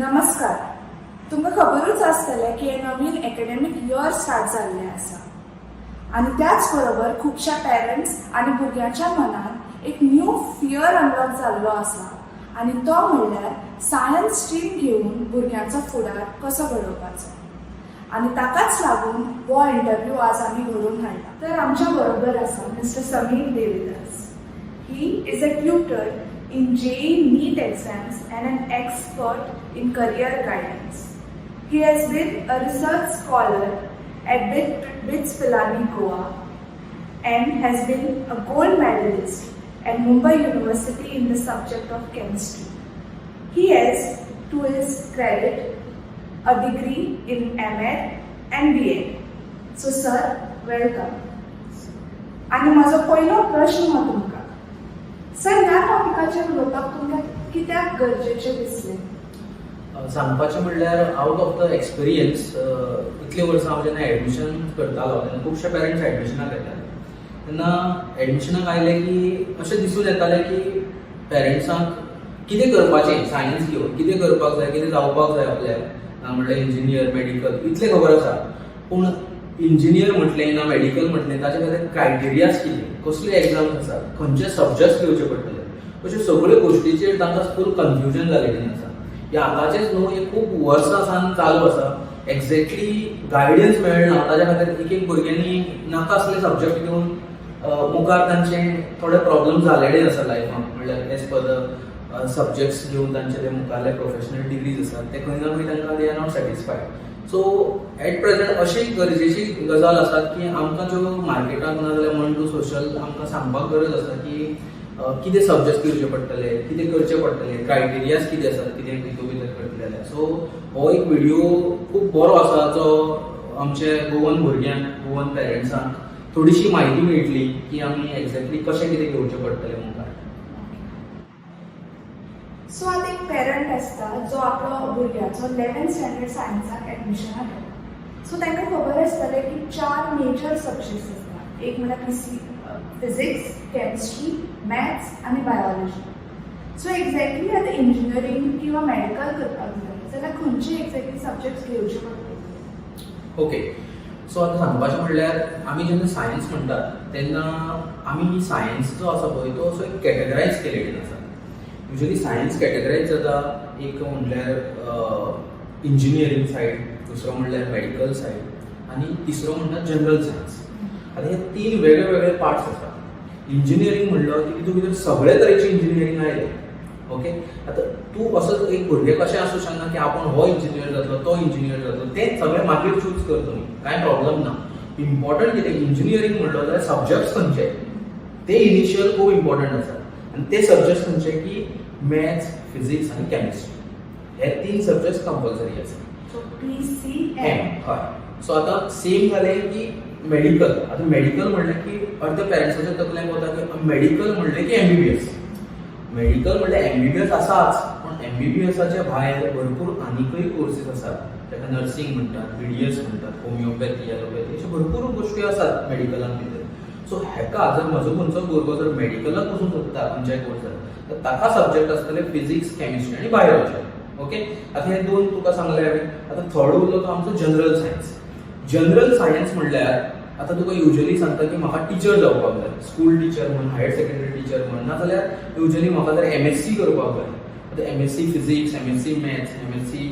नमस्कार. तुमकां खबरूच आसतलें की हें नवीन एकाडेमीक इयर स्टार्ट जाल्लें आसा आनी त्याच बरोबर खुबश्या पेरंट्स आनी भुरग्यांच्या मनात एक न्यू फियर अनलॉक जाल्लो आसा आनी तो म्हणल्यार सायन्स स्ट्रीम घेवन भुरग्यांचो फुडार कसो घडोवपाचो आनी ताकाच लागून हो इंटरव्यू आज आमी घडोवन हाडला तर आमच्या बरोबर आसा mister Sameer Devidas. He is a tutor in JEE NEET exams and an expert in career guidance. He has been a research scholar at BIT, BITS Pilani, Goa and has been a gold medalist at Mumbai University in the subject of chemistry. He has, to his credit, a degree in MA and BA. So, sir, welcome. आणि माझो पहिलो प्रश्न हो तुमकां sir ह्या टॉपिकाचेर उलोवपाक तुमकां कित्याक गरजेचें दिसलें सांगपाचें म्हणल्यार आवट ऑफ द एक्सपिरियन्स इतले वर्सां हांव जेन्ना एडमिशन करतालो तेन्ना खुबशे पेरंट्स एडमिशनाक येताले तेन्ना एडमिशनाक आयले की अशें दिसून येतालें की पेरंट्सांक कितें करपाचें सायन्स घेवन कितें करपाक जाय कितें जावपाक जाय आपल्याक? ना म्हणल्यार इंजिनियर मेडिकल इतलें खबर आसा. पूण इंजिनियर म्हटलें ना मेडिकल म्हटलें ताचे खातीर क्रायटेरियाज कितें? कसले एग्जाम्स आसात? खंयचे सब्जेक्ट्स घेवचे पडटले? अश्यो सगळ्यो गोश्टीचेर तांकां फूल कन्फ्युजन जालेलें आसा. हे आताचेच न्हू हे खूब वर्सां सावन चालू आसा एक्झॅक्टली गायडन्स मेळना ताज्या खातीर एक एक भुरग्यांनी नाका असले सब्जेक्ट घेवन मुखार तांचे थोडे प्रॉब्लेम जालेले आसा लायफान म्हणल्यार एज पर द सब्जेक्ट्स घेवन तांचे ते मुखारले प्रोफेशनल डिग्रीज आसात ते खंय ना खंय तांकां they are not satisfied so at present अशी गरजेची गजाल आसा की आमकां ज्यो मार्केटाक ना जाल्यार म्हण टू सोशल आमकां सांगपाक गरज आसा की कितें सब्जेक्ट घेवचे पडटले कितें करचे पडटले क्रायटेरियाज कितें आसा कितें तितून भितर करतले जाल्यार सो हो एक व्हिडिओ खूब बरो आसा जो आमचे गोवन भुरग्यांक गोवन पेरंट्सांक थोडीशी म्हायती मेळटली की आमी एक्झॅक्टली कशें कितें घेवचें पडटलें मुखार सो आतां एक पेरंट आसता जो आपलो भुरग्याचो लेवन्थ स्टँडर्ड सायन्साक एडमिशन सो तांकां खबर आसतलें की चार मेजर सब्जेक्ट्स आसता एक म्हणल्यार फिजिक्स केमिस्ट्री मॅथ्स आनी बायोलॉजी सो एक्झॅक्टली आतां इंजिनियरींग किंवा मेडिकल करपाक जाय जाल्यार खंयचे एक्झॅक्टली सब्जेक्ट्स घेवचे पडटले ओके सो आतां सांगपाचें म्हणल्यार आमी जेन्ना सायन्स म्हणटात तेन्ना आमी सायन्स जो आसा पळय तो असो एक कॅटेगरायज केलेलो आसा युजली सायन्स कॅटेगरायज जाता एक म्हणल्यार इंजिनियरींग सायड दुसरो म्हणल्यार मेडिकल सायड आनी तिसरो म्हणल्यार जनरल सायन्स आता हे तीन वेगळे वेगळे पार्ट्स आसात इंजिनियरींग म्हणलो की तितून भितर सगळे तरेचे इंजिनियरींग आयले ओके आतां तूं असो एक भुरगे कशें आसूं शकना की आपूण हो इंजिनियर जातलो तो इंजिनियर जातलो तें सगळें मागीर चूज कर तुमी कांय प्रॉब्लेम ना? इम्पॉर्टंट कितें इंजिनियरींग म्हणलो जाल्यार सब्जक्ट्स खंयचे ते इनिशियल खूब इम्पॉर्टंट आसात आनी ते सब्जक्ट्स खंयचे की मॅथ्स फिजिक्स आनी केमिस्ट्री हे तीन सब्जक्ट्स कंपल्सरी हय. सो आतां सेम जालें की मेडिकल आतां मेडिकल म्हणलें की अर्ध पेरंट्साच्या तकलेंत वता की मेडिकल म्हणलें की एमबीबीएस मेडिकल म्हणल्यार एमबीबीएस आसाच पूण एमबीबीएसाच्या भायर भरपूर आनीकय कोर्सीस आसात ताका नर्सिंग म्हणटात बीडीएस म्हणटात होमिओपॅथी एलोपॅथी अशे भरपूर गोश्टी आसात मेडिकलान भितर सो हेका जर म्हजो खंयचो भुरगो जर मेडिकलाक वचूंक सोदता खंयच्याय कोर्सात तर ताका सब्जेक्ट आसतले फिजिक्स केमिस्ट्री आनी बायोलॉजी ओके आतां हे दोन तुका सांगले हांवें आतां थर्ड उरलो तो आमचो जनरल सायन्स जनरल सायन्स म्हणल्यार आतां तुका युजली सांगता की म्हाका टिचर जावपाक जाय. स्कूल टिचर म्हण हायर सेकंडरी टिचर म्हण. नाजाल्यार युजली म्हाका जर एम एस सी करपाक जाय. आतां M S C physics M S C maths M S C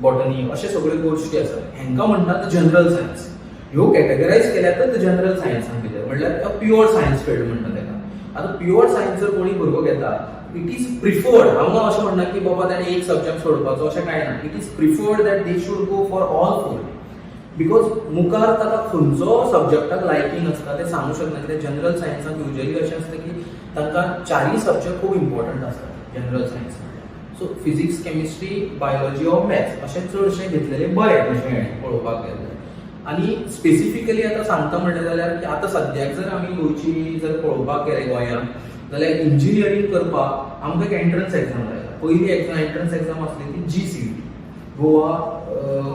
botany अशे सगळे गोश्टी आसात हांकां म्हणटात जनरल सायन्स ह्यो कॅटेगरायज केल्यातच जनरल सायन्सान भितर म्हणल्यार प्युअर सायन्स फिल्ड म्हणटा ताका. आतां प्युअर सायन्स जर कोणी भुरगो घेता इट इज प्रिफर्ड हांव अशें म्हणना की बाबा ताणें एक सब्जेक्ट सोडपाचो अशें कांय ना. It is preferred that they should go for all four because मुखार ताका खंयचो सब्जेक्टाक लायकींग आसता तें सांगू शकना कित्याक जनरल सायन्साक युजली अशें आसता की तांकां चारय सब्जेक्ट खूब इम्पॉर्टंट आसता general science so physics chemistry biology or maths अशें चडशें घेतलेले बरें अशें पळोवपाक म्हणजे गेल्यार आनी स्पेसिफिकली आतां सांगता म्हणलें जाल्यार की आतां सद्याक जर आमी गोंयची जर पळोवपाक गेले गोंयांत जाल्यार इंजिनियरींग करपाक आमकां एक एंट्रन्स एग्जाम लायता पयली एग्जाम एंट्रन्स एग्जाम आसली ती G C Goa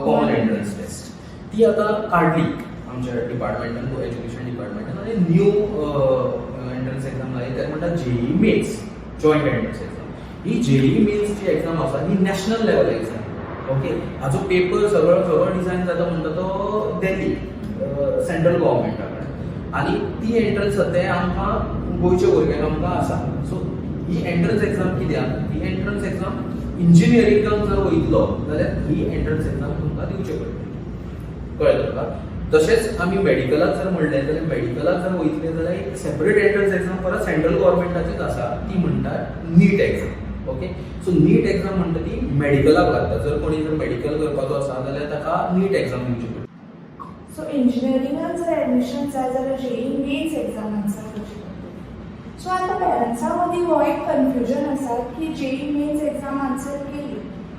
common entrance test ती आतां काढली. आमच्या डिपार्टमेंटान एज्युकेशन डिपार्टमेंटान आणि न्यू एंट्रन्स एग्जाम लायली ते म्हणटा JEE Mains joint entrance exam ही जेई मेन्स जी एग्जाम आसा ही नॅशनल लेवल एक्झाम ओके? हाजो पेपर सगळो सगळो डिझायन जाता म्हणटा तो दिल्ली सेंट्रल गोवोरमेंटा कडेन आनी ती एंट्रन्स आसा ते आमकां गोंयच्या भुरग्यांक आमकां आसा सो ही एंट्रन्स एक्झाम कित्याक ही एंट्रन्स एक्झाम इंजिनियरिंगाक जर वयतलो जाल्यार ही एंट्रन्स एक्झाम तुमकां दिवची पडटली कळ्ळें का? तशेंच आमी मॅडिकलाक जर म्हणलें जाल्यार मेडिकलाक जर वयतले जाल्यार एक सेपरेट एंट्रन्स एक्झाम परत सेंट्रल गव्हर्मेंटाचीच आसा ती म्हणटात NEET exam okay so NEET exam म्हणटा ती मेडिकलाक लागता जर कोणी जर मेडिकल करपाचो आसा जाल्यार ताका नीट एक्झाम दिवची पडटा सो इंजिनियरिंगात जर ऍडमिशन जाय जाल्यार जेई मेन्स एक्झाम आन्सर करची सो आतां पेरंट्सां मदीं हो एक कन्फ्युजन आसा की जेई मेन्स एक्झाम आन्सर केली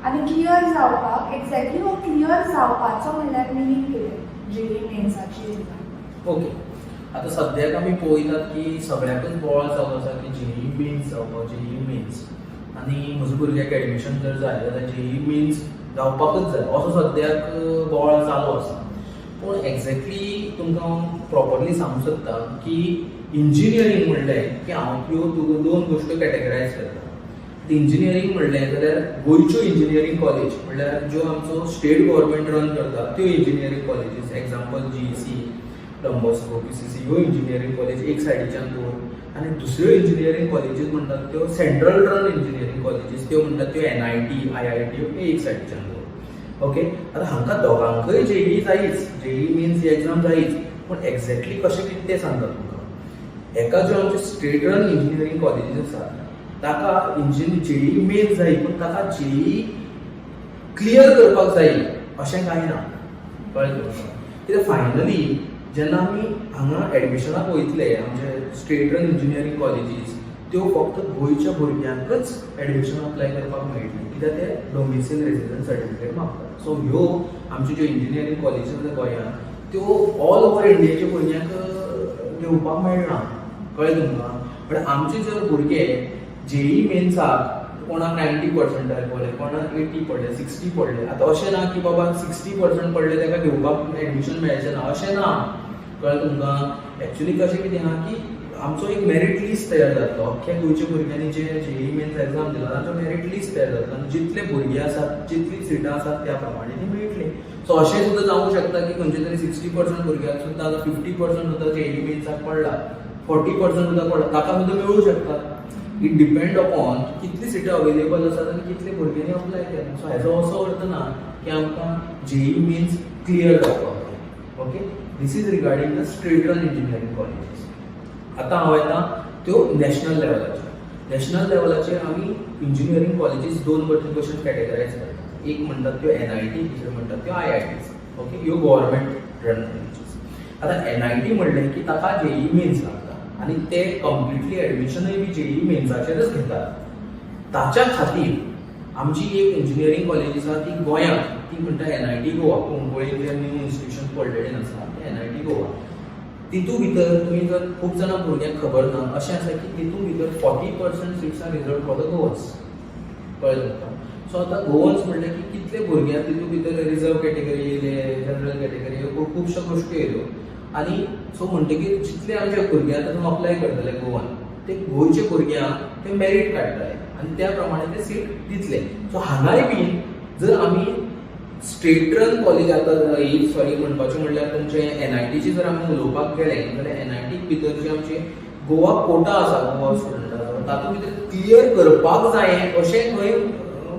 आनी क्लियर जावपाक एक्झॅक्टली हो क्लियर जावपाचो म्हणल्यार मिनींग कितें जेई मेन्साची ओके आता सद्याक आमी पळयतात की सगळ्याकूच बोवाळ चालू आसा की जेई मेन्स जावपाक जेई मेन्स आनी म्हज्या भुरग्याक एडमिशन जर जाय जाल्यार जेई मेन्स जावपाकच जाय असो सद्याक बोवाळ चालू आसा पूण एक्झॅक्टली तुमकां हांव प्रॉपरली सांगूंक सोदता की इंजिनियरींग म्हणलें की हांव त्यो दोन गोश्टी कॅटेगरायज करता. इंजिनियरींग म्हणलें जाल्यार गोंयच्यो इंजिनियरींग कॉलेज म्हणल्यार ज्यो आमचो स्टेट गव्हर्मेंट रन करता त्यो engineering colleges example G C Don Bosco P C C ह्यो इंजिनियरींग कॉलेज एक सायडीच्यान दवर आनी दुसऱ्यो इंजिनियरींग कॉलेजीस म्हणटात त्यो सेंट्रल रन इंजिनियरींग कॉलेजीस त्यो म्हणटात त्यो N I T I I T ह्यो एक सायडीच्यान दवर ओके आतां हांकां दोगांकय जेई जायीच. जेई मिन्स ही एक्झाम जायीच. पूण एक्झॅक्टली कशें कितें तें सांगता तुमकां? एका ज्यो आमच्यो स्टेट रन इंजिनियरींग कॉलेजीस आसात ताका इंजिनियर जेई मेन जाय पूण ताका जेई क्लियर करपाक जाय अशें कांय ना. कळ्ळें कित्याक फायनली जेन्ना आमी हांगा एडमिशनाक वयतले आमचे स्टेट इंजिनियरींग कॉलेजीस त्यो फक्त गोंयच्या भुरग्यांकच एडमिशन अप्लाय करपाक मेळटली. कित्याक ते डोमिसील रेजिडंट सर्टिफिकेट मागतात. सो ह्यो आमच्यो ज्यो इंजिनियरींग कॉलेजीस आसा गोंयांत त्यो ऑल ओव्हर इंडियाच्या भुरग्यांक घेवपाक मेळना. कळ्ळें तुमकां पण आमचे जर भुरगे जेई मेन्साक कोणाक नायन्टी पर्संटायल पडले कोणाक एटी पडले सिक्स्टी पडले. आतां अशें ना की बाबा सिक्स्टी पर्संट पडले ताका घेवपाक एडमिशन मेळचें ना अशें ना. कळ्ळें तुमकां? एक्चुली कशें कितें आहा की आमचो एक मेरीट लिस्ट तयार जातलो अख्ख्या गोंयच्या भुरग्यांनी जे जेई मेन्स एक्झाम दिला तांचो मेरीट लिस्ट तयार जातलो आनी जितले भुरगे आसात जितली सिटां आसात त्या प्रमाणे ती मेळटली. सो अशें सुद्दां जावंक शकता की खंयचे तरी सिक्स्टी पर्संट भुरग्यांक सुद्दां आतां फिफ्टी पर्संट सुद्दां जेई मेन्साक पडला फोर्टी पर्संट सुद्दां पडला. ताका सुद्दां मेळूं शकता इट डिपेंड अपॉन कितली सिटी अवेलेबल आसात आनी कितले भुरग्यांनी अप्लाय केला. सो हेजो असो अर्थ ना की आमकां जेई मेन्स क्लियर जावपाक जाय okay this is regarding the straight run engineering colleges आतां हांव येता त्यो नॅशनल लेवलाचेर नॅशनल लेवलाचेर आमी इंजिनियरींग कॉलेजीस दोन भशेन कॅटेगरायज करतात एक म्हणटात त्यो एन आय टी दुसरे म्हणटात त्यो आय आय टीज ओके ह्यो गव्हर्मेंट रन कॉलेजीस आतां एन आय टी म्हणलें की ताका जेई मिन्स लागता आनी ते कंप्लिटली एडमिशनूय बी जेई मेन्साचेरच घेतात. ताच्या खातीर आमची एक इंजिनियरींग कॉलेज आसा ती गोंयांत ती म्हणटा N I T Goa. Cuncolim जें न्यू इन्स्टिट्यूशन पडलेलें आसा तें एन आय टी गोवा. तितू भितर तुमी जर खूब जाणां भुरग्यांक खबर ना अशें आसा की तितू भितर forty percent seats are reserve for the Goans कळ्ळें तुमकां सो आतां गोवन्स म्हणलें की कितले भुरग्यांक तितू भितर रिजर्व कॅटेगरी येयले जनरल कॅटेगरी ह्यो खूब- खुबश्यो गोश्टी येयल्यो आनी सो म्हणटकीर जितले आमचे भुरगे तातूंत अप्लाय करतले गोवान ते गोंयचे भुरग्यांक ते मेरीट काडटले आनी त्या प्रमाणे ते सीट दितले सो हांगाय बी जर आमी स्टेटरल कॉलेज आतां ही सॉरी म्हणपाचें म्हणल्यार तुमचे एन आय टीची जर आमी उलोवपाक गेले जाल्यार एन आय टी भितर जे आमचे गोवा कोटा आसा गोवा स्टुडंटाचो तातूंत भितर क्लियर करपाक जाय अशें खंय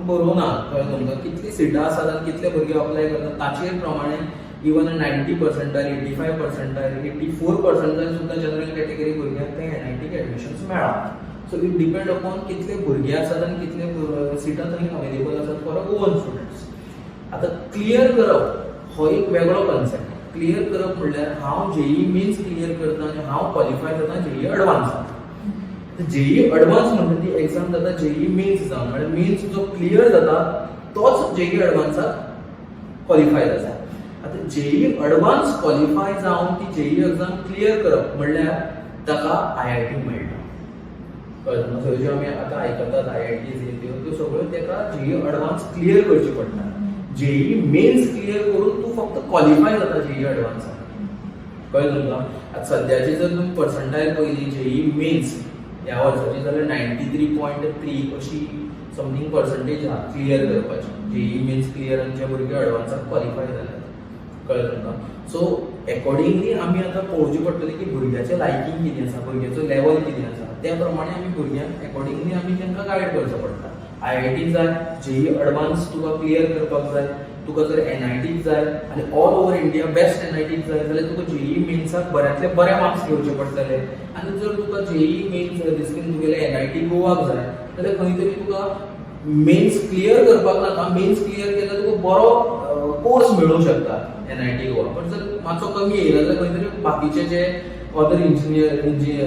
बरोवना. कळ्ळें तुमकां? कितली सिटां आसात आनी कितले भुरगे अप्लाय करतात ताचेर प्रमाणे even ninety percentile eighty five percentile eighty four percentile सुद्दां जनरल कॅटेगरी भुरग्यांक ते एन आय टीक एडमिशन्स मेळ्ळा सो इट डिपेंड अपॉन कितले भुरगे आसात आनी कितले सिटां थंय अवेलेबल आसात फॉर अ ओवन स्टुडंट्स आतां क्लियर करप हो एक वेगळो कन्सेप्ट क्लियर करप म्हणल्यार हांव जेई मिन्स क्लियर करता आनी हांव क्वॉलिफाय जाता जेई एडवान्स जेई एडवान्स म्हणटा ती एक्झाम जाता जेई मेन्स जावन म्हळ्यार मेन्स जो क्लियर जाता तोच जेई एडवान्साक क्वॉलिफाय जाता आतां जेईई एडवान्स क्वॉलिफाय जावन ती जेईई एक्झाम क्लियर करप म्हणल्यार ताका आय आय टी मेळटा. कळ्ळें तुमकां ज्यो आमी आतां आयकतात आय आय टी त्यो त्यो सगळ्यो ताका जेईई एडवान्स क्लियर करची पडटा जेईई मेन्स क्लियर करून तूं फक्त क्वॉलिफाय जाता जेईई एडवान्साक कळ्ळें तुमकां आतां सद्याची जर तुमी पर्संटायल पयली जेईई मेन्स ह्या वर्साची जाल्यार नायन्टी थ्री पॉयंट थ्री अशी समथींग पर्संटेज आहा क्लियर करपाची. जेईई मेन्स क्लियर आमच्या भुरगे एडवान्साक क्वॉलिफाय जाल्यात कळ्ळें तुमकां सो अकॉर्डिंगली आमी आतां पळोवचें पडटलें की भुरग्याचें लायकींग कितें आसा भुरग्याचो लेवल कितें आसा त्या प्रमाणे आमी भुरग्यांक अकॉर्डिंगली आमी तांकां गायड करचो पडटा आय आय टी जाय जेई अडवान्स तुका क्लियर करपाक जाय तुका जर एन आय टी जाय आनी all over India best N I T जाय जाल्यार तुका जेई मेन्साक बऱ्यांतले बरे मार्क्स घेवचे पडटले आनी जर तुका जेई मेन्स दिसकेन तुगेले एन आय टी गोवाक जाय जाल्यार खंय तरी तुका मेन्स क्लियर करपाक नाका मेन्स क्लियर केल्यार तुका बरो कोर्स मेळूंक शकता एन आय टी गोवा पण जर मातसो कमी येयला जाल्यार खंय तरी बाकीचे जे अदर इंजिनियर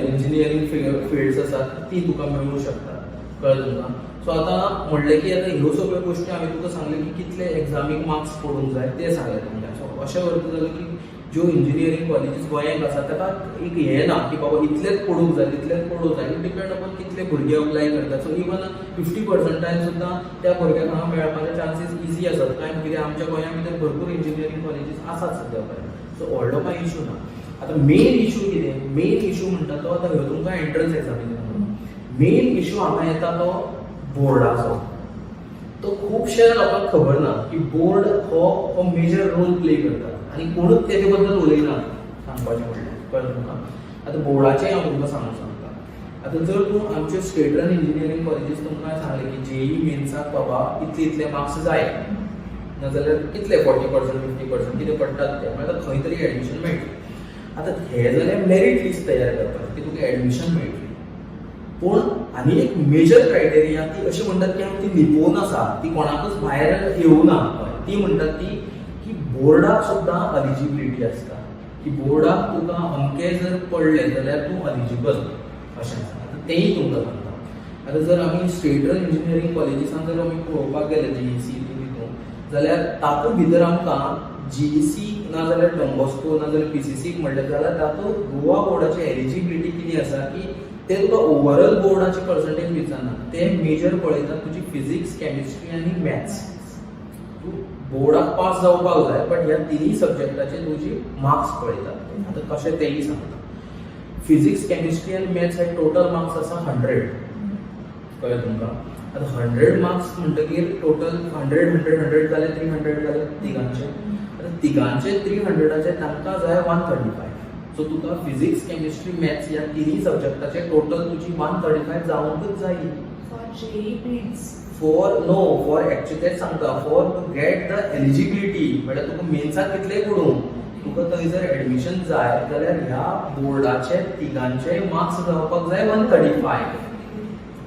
इंजिनियरींग फिल्ड्स आसात ती तुका मेळूंक शकता कळ्ळें तुमकां सो आतां म्हणलें की आतां ह्यो सगळ्यो गोश्टी हांवें तुका सांगले की कितले एग्जामीक मार्क्स पडूंक जाय ते सांगले तुमकां सो अशें अर्थ जालो की ज्यो इंजिनियरींग कॉलेजीस गोंयांत आसा ताका एक हें ना की बाबा इतलेच पडूंक जाय तितलेच पडूंक जाय डिपेंड अपॉन कितले भुरगे अप्लाय करतात. सो इवन फिफ्टी पर्संटायल सुद्दां त्या भुरग्यांक हांगा मेळपाचे चान्सीस इजी आसात कारण कितें आमच्या गोंया भितर भरपूर इंजिनियरींग कॉलेजीस आसात सद्या पर्यंत सो व्हडलो कांय इशू ना आतां मेन इशू कितें मेन इशू म्हणटा तो आतां ह्यो तुमकां एंट्रन्स एग्जामिनेशन मेन इशू हांगा येता तो बोर्डाचो. तो खुबशे लोकांक खबर ना की बोर्ड हो हो मेजर रोल प्ले करता आनी कोणूच तेजे बद्दल उलयना सांगपाचें म्हणल्यार कळ्ळें तुमकां आतां बोर्डाचें हांव तुमकां सांगूंक सांगता आतां जर तूं आमचे स्टेट इंजिनियरींग कॉलेजीस तुमकां सांगलें की जेई मेन्साक बाबा इतले इतले मार्क्स जाय नाजाल्यार कितले? फोर्टी पर्संट फिफ्टी पर्संट कितें पडटात ते मागीर खंय तरी एडमिशन मेळटली आतां हे जाल्यार मेरीट लिस्ट तयार करपाक की तुका एडमिशन मेळटली पूण आनी एक मेजर क्रायटेरिया ती अशी म्हणटात की हांव ती लिपोवन आसा ती कोणाकूच भायर येवना ती म्हणटात ती बोर्डाक सुद्दां एलिजिबिलिटी आसता की बोर्डाक तुका अमके जर पडले जाल्यार तूं एलिजिबल अशें आसा आतां तेंय तुमकां सांगता आतां जर आमी स्टेटल इंजिनियरींग कॉलेजीसान जर आमी पळोवपाक गेले जीईसी तितून जाल्यार तातूंत भितर आमकां जीईसी नाजाल्यार डॉम्बॉस्को नाजाल्यार सीक म्हणलें जाल्यार तातूंत गोवा बोर्डाची एलिजिबिलिटी कितें आसा की ते तुका ओवरऑल बोर्डाची पर्संटेज विचारना ते मेजर पळयतात तुजी फिजिक्स केमिस्ट्री आनी मॅथ्स तूं बोर्डाक पास जावपाक जाय बट ह्या तिनूय सब्जेक्टाचे तुजी मार्क्स पळयतात आतां कशें तेंय सांगता. फिजिक्स केमिस्ट्री आनी मॅथ्स हे टोटल मार्क्स आसा हंड्रेड कळ्ळें तुमकां? आतां हंड्रेड मार्क्स म्हणटकीर टोटल हंड्रेड हंड्रेड हंड्रेड जाले थ्री हंड्रेड जाले तिगांचे आतां तिगांचे थ्री हंड्रेडाचे तांकां जाय वन थर्टी फायव सो तुका फिजिक्स केमिस्ट्री मॅथ्स ह्या तिनूय सब्जेक्टाचे टोटल तुजी वन थर्टी फायव जावंकच जायी for mains no for actually तेच सांगता for to get the eligibility म्हळ्यार तुका मेन्साक कितले पडूं तुका थंय जर एडमिशन जाय जाल्यार ह्या बोर्डाचे तिगांचे मार्क्स जावपाक जाय वन थर्टी फायव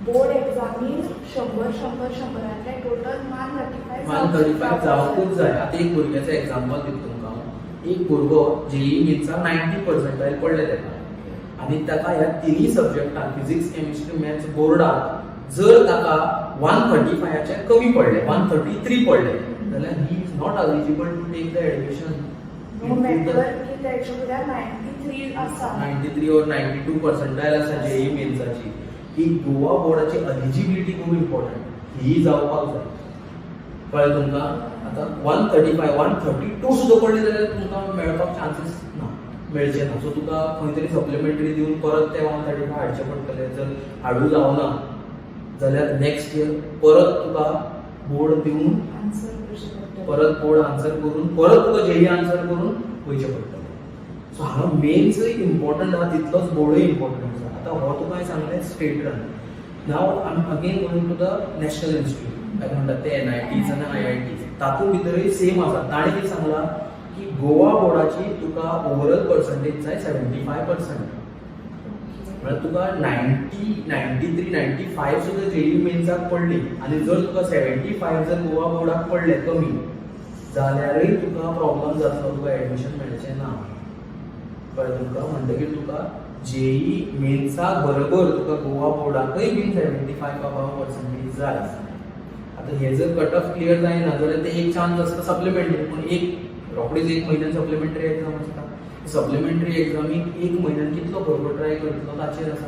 बोर्ड एक्झामीन शंभर शंभर शंभरांतले total one thirty five one thirty five जावपूच जाय. आतां एक भुरग्याचें एक्झाम्पल दिता तुमकां एक भुरगो जेई मेन्साक नायन्टी पर्संटायल पडले ताका आनी ताका ह्या तिनूय सब्जेक्टान फिजिक्स केमिस्ट्री मॅथ्स बोर्डाक जर ताका वन थर्टी फायवाचे कमी पडले वन थर्टी थ्री पडले जाल्यार he is not eligible to take the admission ninety three आसा नायन्टी टू पर्संटायल आसा जेई मेन्साची ही गोवा बोर्डाची एलिजिबिलिटी खूब इम्पॉर्टंट ही जावपाक जाय कळ्ळें तुमकां? आतां one thirty five one thirty two सुद्दां पडली जाल्यार तुमकां मेळपाक चान्सीस ना मेळचे ना. सो तुका खंय तरी सप्लिमेंटरी दिवन परत ते वन थर्टी फायव हाडचे पडटले जर हाडूं जावना जाल्यार नेक्स्ट इयर परत तुका बोर्ड दिवन परत बोर्ड आन्सर करून परत तुका जेई आन्सर करून वयचें पडटलें सो हांगा मेन्सूय इम्पॉर्टंट आहा तितलोच बोर्डूय इम्पॉर्टंट आसा आतां हो तुका हांवें सांगलें state run now um again going to the national institute काय म्हणटात ते? एन आय टीज आनी आय आय टीज तातूंत भितरय सेम आसा ताणें कितें सांगलां की गोवा बोर्डाची तुका ओवरऑल पर्संटेज जाय सेव्हन्टी फाय पर्संट म्हळ्यार तुका ninety ninety three ninety five सुद्दां जेई मेन्साक पडली. आनी जर तुका सेव्हन्टी फायव जर गोवा बोर्डाक पडले कमी जाल्यारय तुका प्रॉब्लम जातलो तुका एडमिशन मेळचें ना. कळ्ळें तुमकां म्हणटकीर तुका जेई मेन्साक बरोबर तुका गोवा बोर्डाकय bin seventy five above percentage जाय आतां हे जर कट ऑफ क्लियर जायना जाल्यार ते एक चान्स आसता सप्लिमेंटरी पूण एक रोखडीच एक म्हयन्यान सप्लिमेंटरी एक्झाम आसता सप्लिमेंटरी एक्झामीक एक म्हयन्यान कितलो बरोबर ट्राय करतलो ताचेर आसा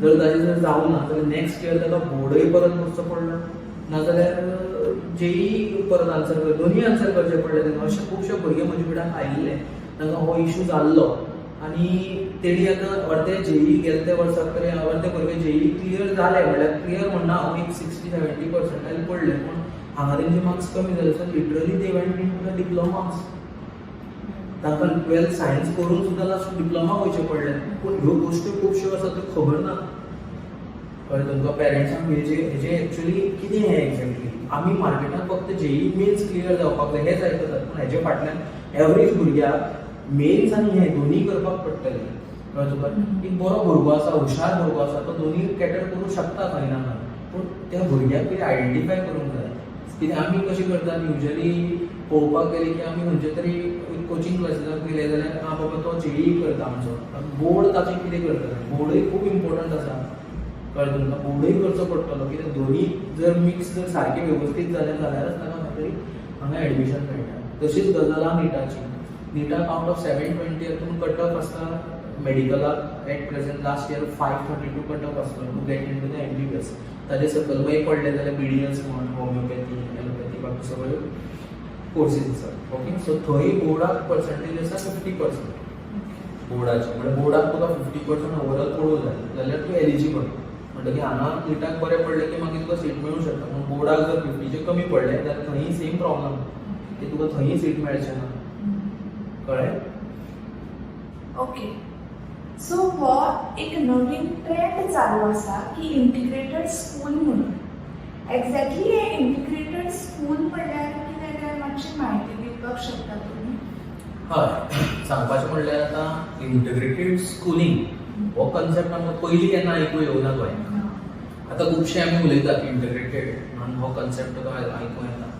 जर ताचेर जर जावना जाल्यार नेक्स्ट इयर ताका बोर्डय परत करचो पडलो नाजाल्यार जेई परत आन्सर कर दोनूय आन्सर करचे पडले ताका अशे खुबशे भुरगे म्हजे कडेन आयिल्ले तांकां हो इशू जाल्लो आनी तेणी आतां अर्दे जेई गेले ते वर्साक तरी अर्दे भुरगे जेई क्लियर जाले म्हणल्यार क्लियर म्हणना हांव एक सिक्स्टी सेव्हन्टी पर्संटायल पडले. पूण हांगा तेंचे मार्क्स कमी जाले so literally they went into the diplomas ताका टुवेल्थ सायन्स करून सुद्दां लास्ट डिप्लोमा वयचें पडलें. पूण ह्यो गोश्टी खुबश्यो आसा त्यो खबर ना. कळ्ळें तुमकां पेरंट्सांक हेजे हेजे एक्चुली कितें हें एक्झॅक्टली आमी मार्केटांत फक्त जेई मेन्स क्लियर जावपाक जाय हेंच आयकतात पूण हेजे फाटल्यान एवरेज भुरग्याक मेन्स आनी हें दोनीय करपाक पडटलें कळ्ळें तुका? एक बरो भुरगो आसा हुशार भुरगो आसा तो दोनीय कॅटर करूंक शकता खंय ना खंय पूण त्या भुरग्याक कितें आयडेंटिफाय करूंक जाय? कितें आमी कशें करतात? युजली पळोवपाक गेले की आमी खंयचे तरी कोचिंग क्लासीसाक गेले जाल्यार आं बाबा तो जेई करता आमचो. बोर्ड ताचें कितें करता? बोर्डूय खूब इम्पॉर्टंट आसा कळ्ळें तुमकां बोर्डूय करचो पडटलो कित्याक दोनी जर मिक्स जर सारकें वेवस्थीत जालें जाल्यारच ताका मागीर हांगा एडमिशन मेळटा तशीच गजाल आहा निटाची. निटाक आवट ऑफ सेवन ट्वेंटी हातून कट ऑफ आसता मेडिकलाक at present last year five thirty two cut off आसलो to get into the M B B S ताजे सकयल मागीर पडले जाल्यार बी डी एस म्हण होमिओपॅथी एलोपॅथी बाकी सगळ्यो कोर्सीस आसात ओके सो थंय बोर्डाक पर्संटेज आसा फिफ्टी पर्संट बोर्डाचे. म्हणजे बोर्डाक तुका फिफ्टी पर्संट ओवरऑल पडूंक जाय जाल्यार तूं एलिजिबल म्हणटकीर हांगा निटाक बरें पडलें की मागीर तुका सीट मेळूंक शकता पूण बोर्डाक जर फिफ्टीचे कमी पडलें जाल्यार थंय सेम प्रॉब्लम की तुका थंय सीट मेळचें ना. कळ्ळें ओके सो हो एक नवीन ट्रेंड चालू आसा की इंटिग्रेटेड स्कूल म्हणून. एक्झॅक्टली हे इंटिग्रेटेड स्कूल म्हणल्यार कितें तें मातशी म्हायती दिवपाक शकता तुमी हय सांगपाचें म्हणल्यार आतां इंटग्रेटेड स्कुलींग हो कन्सेप्ट आमकां पयलीं केन्ना आयकूं येवना गोंयांत आतां खुबशे आमी उलयतात इंटग्रेटेड म्हणून हो कन्सेप्ट तुका आयकूं येता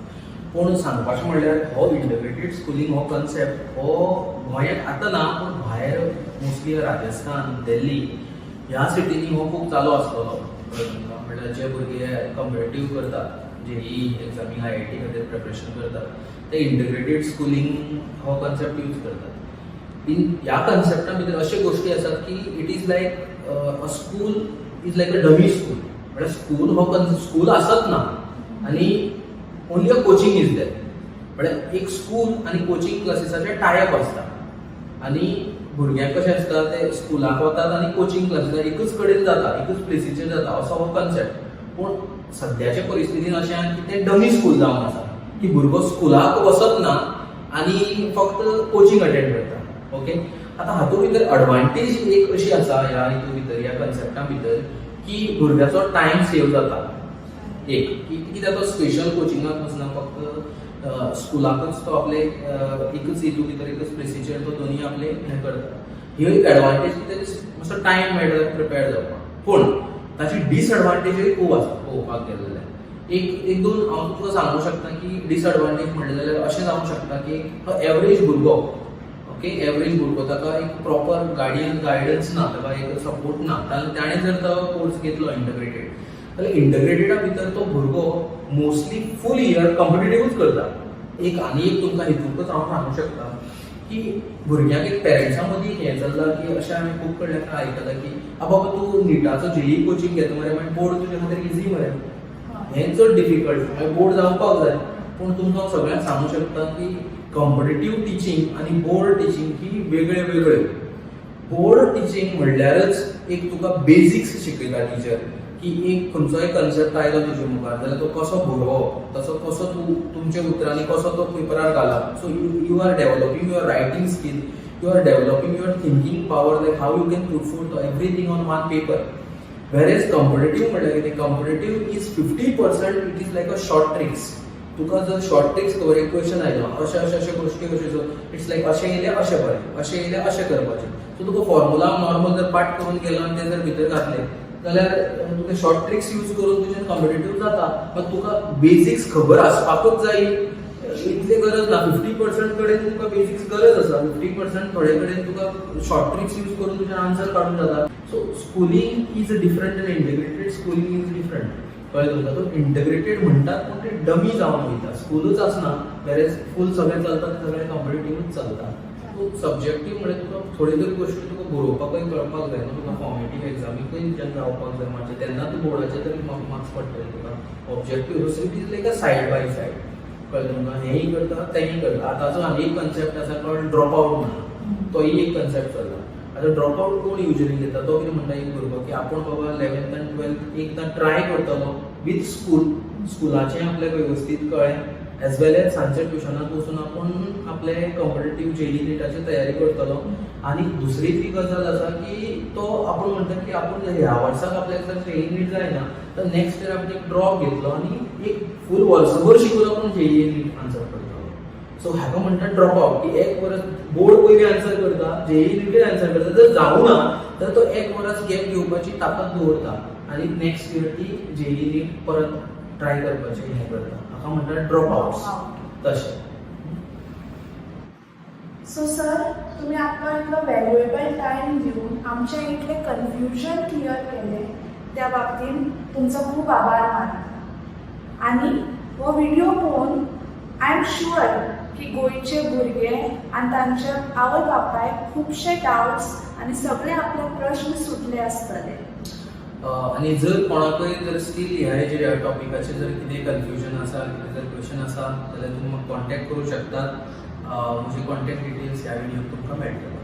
पूण सांगपाचें म्हणल्यार हो इंटग्रेटेड स्कुलींग हो कन्सेप्ट हो गोंयांत आतां ना पूण भायर मोस्टली राजस्थान दिल्ली ह्या सिटींनी हो खूब चालू आसतलो म्हणल्यार जे भुरगे कम्पेरेटीव करतात जेई एग्जामीक आय आय टी खातीर प्रिपरेशन करतात ते इंटग्रेटेड स्कुलींग हो कन्सेप्ट यूज करतात. इन ह्या कन्सेप्टा भितर अशे गोश्टी आसात की it is like a school is like a dummy school म्हळ्यार स्कूल हो स्कूल आसत ना. आनी only a coaching is there म्हळ्यार एक स्कूल आनी कोचिंग क्लासीसाचे टायअप आसता आनी भुरग्यांक कशें आसता ते स्कुलाक वतात आनी कोचिंग क्लासीस एकूच कडेन जाता एकूच प्लेसीचेर जाता असो हो कन्सेप्ट पूण सद्याचे परिस्थितीन अशें आहा की तें डमी स्कूल जावन आसा की भुरगो स्कुलाक वचत ना आनी फक्त कोचिंग अटेंड करता ओके आतां हातूंत भितर एडवांटेज एक अशी आसा ह्या हितून भितर ह्या कन्सेप्टा भितर की भुरग्याचो टायम सेव जाता. एक कित्याक तो स्पेशल कोचिंगाक वचना फक्त अ, तो आपले एकच एकूच हितू भितर एकच प्लेसीचेर तो दोनी आपले हें करता ह्यो एक एडवांटेज भितर मातसो टायम मेळटा प्रिपेर जावपाक पूण ताची डिसएडवांटेजूय खूब आसा पळोवपाक गेले जाल्यार एक एक दोन हांव तुका सांगूंक शकता की डिसएडवांटेज म्हणलें जाल्यार अशें जावंक शकता की तो एवरेज भुरगो ओके एवरेज भुरगो ताका एक प्रॉपर गायडन्स गायडन्स ना ताका एक सपोर्ट ना ताणें जर तो कोर्स घेतलो इंटग्रेटेड जाल्यार इंटग्रेटेडा भितर तो भुरगो मोस्टली फूल इयर कॉम्पिटेटिव्हच करता. एक आनी एक तुमकां हितूंकच हांव सांगूंक शकता की भुरग्यांक एक पेरंट्सां मदीं हें चल्लां की अशें हांवें खूब कडल्यान आयकलां की आ बाबा तूं निटाचो जेई कोचिंग घेता मरे मागीर बोर्ड तुज्या खातीर इजी मरे हें. चड डिफिकल्ट बोर्ड जावपाक जाय पूण तुमकां हांव सगळ्यांक सांगूंक शकता की कॉम्पिटेटिव्ह टिचींग आनी बोर्ड टिचींग ही वेगळे वेगळे बोर्ड टिचींग म्हणल्यारच एक तुका बेसिक्स शिकयता टिचर की एक खंयचोय कन्सेप्ट आयलो तुज्या मुखार जाल्यार तो कसो बरोवप तसो कसो तूं तुमच्या उतरांनी कसो तो पेपरार घालप so you you are developing your writing skill you are developing your thinking power like how you can put foot everything on one paper whereas competitive म्हणल्यार कितें? Competitive is fifty percent it is like a short tricks तुका जर short tricks cover एक question आयलो अशे अशे अशे गोश्टी कश्यो इट्स लायक अशें येयलें अशें बरें. अशें येयलें अशें करपाचें. सो तुका फॉर्मुला नॉर्मल जर पाठ करून गेलो आनी ते जर भितर घातलें जाल्यार तुका शॉर्ट ट्रिक्स यूज करून तुजें कॉम्पिटेटिव्ह जाता. पण तुका बेजिक्स खबर आसपाकूच जाय इतली गरज ना. फिफ्टी पर्संट कडेन तुका बेजिक्स गरज आसा. फिफ्टी पर्संट थोडे कडेन तुका शॉर्ट ट्रिक्स यूज करून तुजें आन्सर काडूंक जाता सो स्कुलींग इज डिफरंट आनी इंटिग्रेटेड स्कुलींग इज डिफरंट कळ्ळें तुमकां तो इंटग्रेटेड म्हणटात पूण ते डमी जावन वयता स्कूलच आसना वेरेज फूल सगळें चलता ते सगळें कॉम्पिटेटिव्हच चलता सो सब्जेक्टीव म्हणल्यार तुका थोडी तरी गोश्टी तुका बरोवपाकूय कळपाक जाय न्हू तुका फॉर्मेटीव एग्जामीकूय जेन्ना जावपाक जाय मातशें तेन्ना तूं बोर्डाचे तरी मार्क्स पडटले तुका objective so is like a side by side कळ्ळें तुमकां हेंय करता तेंय करता आतांचो आनी एक कन्सेप्ट आसा कळ्ळें ड्रॉप आवट म्हणून तोय एक कन्सेप्ट चल्ला आतां ड्रॉप आउट कोण युजली घेता तो कितें म्हणटा एक भुरगो की आपूण बाबा इलेवन्थ आनी टुवेल्थ एकदां ट्राय करतलो विथ स्कूल स्कुलाचें आपल्याक वेवस्थीत कळ्ळें एज वेल एज सांजच्या ट्युशनाक वचून आपूण आपले कॉम्पिटेटीव जेई नीटाची तयारी करतलो. आनी दुसरी ती गजाल आसा की तो आपूण म्हणटा की आपूण ह्या वर्साक आपल्याक जर जेई नीट जायना तर नेक्स्ट इयर आपूण एक ड्रॉप घेतलो आनी एक फूल वर्सभर शिकून आपूण जेई नीट आन्सर करतलो. सो हाका म्हणटा ड्रॉप आउट की एक वर्स बोर्ड पयलीं आन्सर करता जेई नीटय आन्सर करता. जर जावना तर तो एक वर्स गॅप घेवपाची ताकद दवरता आनी नेक्स्ट इयर ती जेई नीट परत ट्राय करपाचें हें करता. हाका म्हणटा ड्रॉप आउट्स तशें सो सर तुम्ही आपलो इतलो व्हॅल्युएबल टायम दिवन आमचें इतलें कन्फ्युजन क्लियर केलें. त्या बाबतींत तुमचो खूब आभार मानता. आनी हो व्हिडिओ पळोवन आय एम शुअर की गोंयचे भुरगे आनी तांचे आवय बापायक खुबशे डावट्स आनी सगळे आपले प्रश्न सुटले आसतले आनी जर कोणाकय जर स्टील ह्या हेजेर टॉपिकाचे जर कितें कन्फ्युजन आसा कितें जर क्वेश्चन आसा जाल्यार तुमी म्हाका कॉन्टॅक्ट करूं शकतात म्हजे कॉन्टॅक्ट डिटेल्स ह्या व्हिडिओक तुमकां मेळटले